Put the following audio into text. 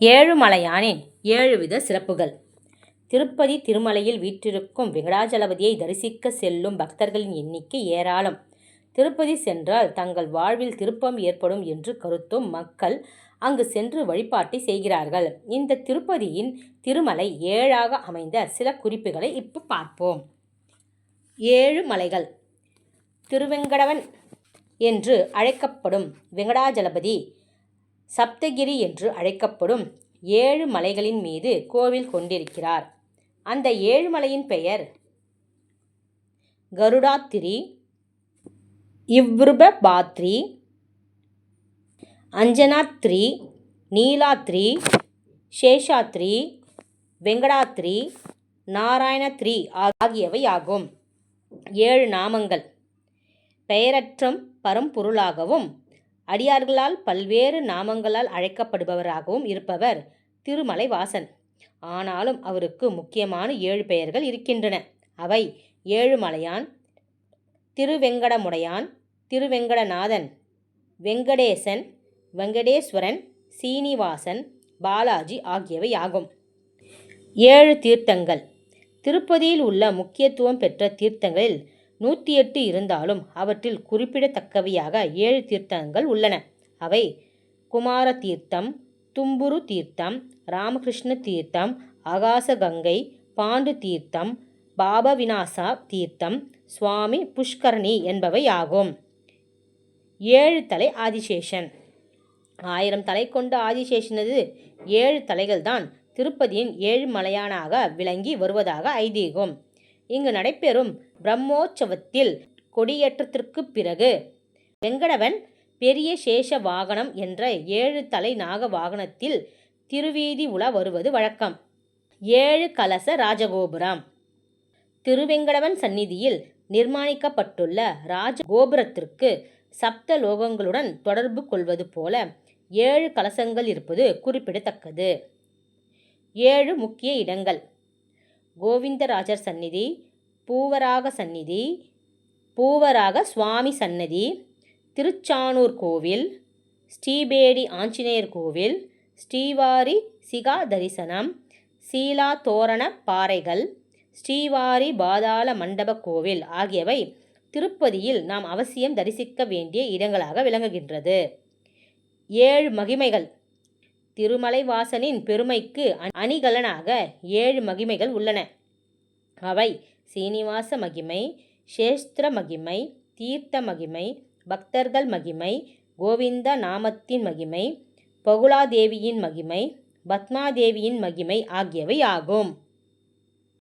ஏழுமலையானின் ஏழுவித சிறப்புகள் திருப்பதி திருமலையில் வீற்றிருக்கும் வெங்கடாஜலபதியை தரிசிக்க செல்லும் பக்தர்களின் எண்ணிக்கை ஏராளம். திருப்பதி சென்றால் தங்கள் வாழ்வில் திருப்பம் ஏற்படும் என்று கருத்தும் மக்கள் அங்கு சென்று வழிபாட்டை செய்கிறார்கள். இந்த திருப்பதியின் திருமலை ஏழாக அமைந்த சில குறிப்புகளை இப்போ பார்ப்போம். ஏழு மலைகள் திருவெங்கடவன் என்று அழைக்கப்படும் வெங்கடாஜலபதி சப்தகிரி என்று அழைக்கப்படும் ஏழு மலைகளின் மீது கோவில் கொண்டிருக்கிறார். அந்த ஏழு மலையின் பெயர் கருடாத்திரி இவ்ருபபாத்ரி அஞ்சனாத்ரி நீலாத்ரி சேஷாத்ரி வெங்கடாத்ரி நாராயணத்ரி ஆகியவை ஆகும் ஏழு நாமங்கள் பெயரற்றம் பரம்பொருளாகவும் அடியார்களால் பல்வேறு நாமங்களால் அழைக்கப்படுபவராகவும் இருப்பவர் திருமலைவாசன். ஆனாலும் அவருக்கு முக்கியமான ஏழு பெயர்கள் இருக்கின்றன. அவை ஏழுமலையான் திருவெங்கடமுடையான் திருவெங்கடநாதன் வெங்கடேசன் வெங்கடேஸ்வரன் சீனிவாசன் பாலாஜி ஆகியவையாகும். ஏழு தீர்த்தங்கள் திருப்பதியில் உள்ள முக்கியத்துவம் பெற்ற தீர்த்தங்களில் நூற்றி எட்டு இருந்தாலும் அவற்றில் குறிப்பிடத்தக்கவையாக ஏழு தீர்த்தங்கள் உள்ளன. அவை குமார தீர்த்தம் தும்புரு தீர்த்தம் ராமகிருஷ்ண தீர்த்தம் ஆகாசகங்கை பாண்டு தீர்த்தம் பாபவிநாசா தீர்த்தம் சுவாமி புஷ்கரணி என்பவையாகும். ஏழு தலை ஆதிசேஷன் ஆயிரம் தலை கொண்ட ஆதிசேஷனது ஏழு தலைகள்தான் திருப்பதியின் ஏழு மலையானாக விளங்கி வருவதாக ஐதீகம். இங்கு நடைபெறும் பிரம்மோற்சவத்தில் கொடியேற்றத்திற்குப் பிறகு வெங்கடவன் பெரிய சேஷ வாகனம் என்ற ஏழு தலை நாக வாகனத்தில் திருவீதி உலா வருவது வழக்கம். ஏழு கலச ராஜகோபுரம் திருவெங்கடவன் சந்நிதியில் நிர்மாணிக்கப்பட்டுள்ள ராஜகோபுரத்திற்கு சப்த லோகங்களுடன் தொடர்பு கொள்வது போல ஏழு கலசங்கள் இருப்பது குறிப்பிடத்தக்கது. ஏழு முக்கிய இடங்கள் கோவிந்தராஜர் சந்நிதி பூவராக சந்நிதி பூவராக சுவாமி சந்நிதி திருச்சானூர் கோவில் ஸ்ரீபேடி ஆஞ்சநேயர் கோவில் ஸ்ரீவாரி சிகா தரிசனம் சீலா தோரண பாறைகள் ஸ்ரீவாரி பாதாள மண்டப கோவில் ஆகியவை திருப்பதியில் நாம் அவசியம் தரிசிக்க வேண்டிய இடங்களாக விளங்குகின்றது. ஏழு மகிமைகள் திருமலைவாசனின் பெருமைக்கு அணிகலனாக ஏழு மகிமைகள் உள்ளன. அவை சீனிவாச மகிமை சேஸ்திர மகிமை தீர்த்த மகிமை பக்தர்கள் மகிமை கோவிந்த நாமத்தின் மகிமை பகுலாதேவியின் மகிமை பத்மாதேவியின் மகிமை ஆகியவை ஆகும்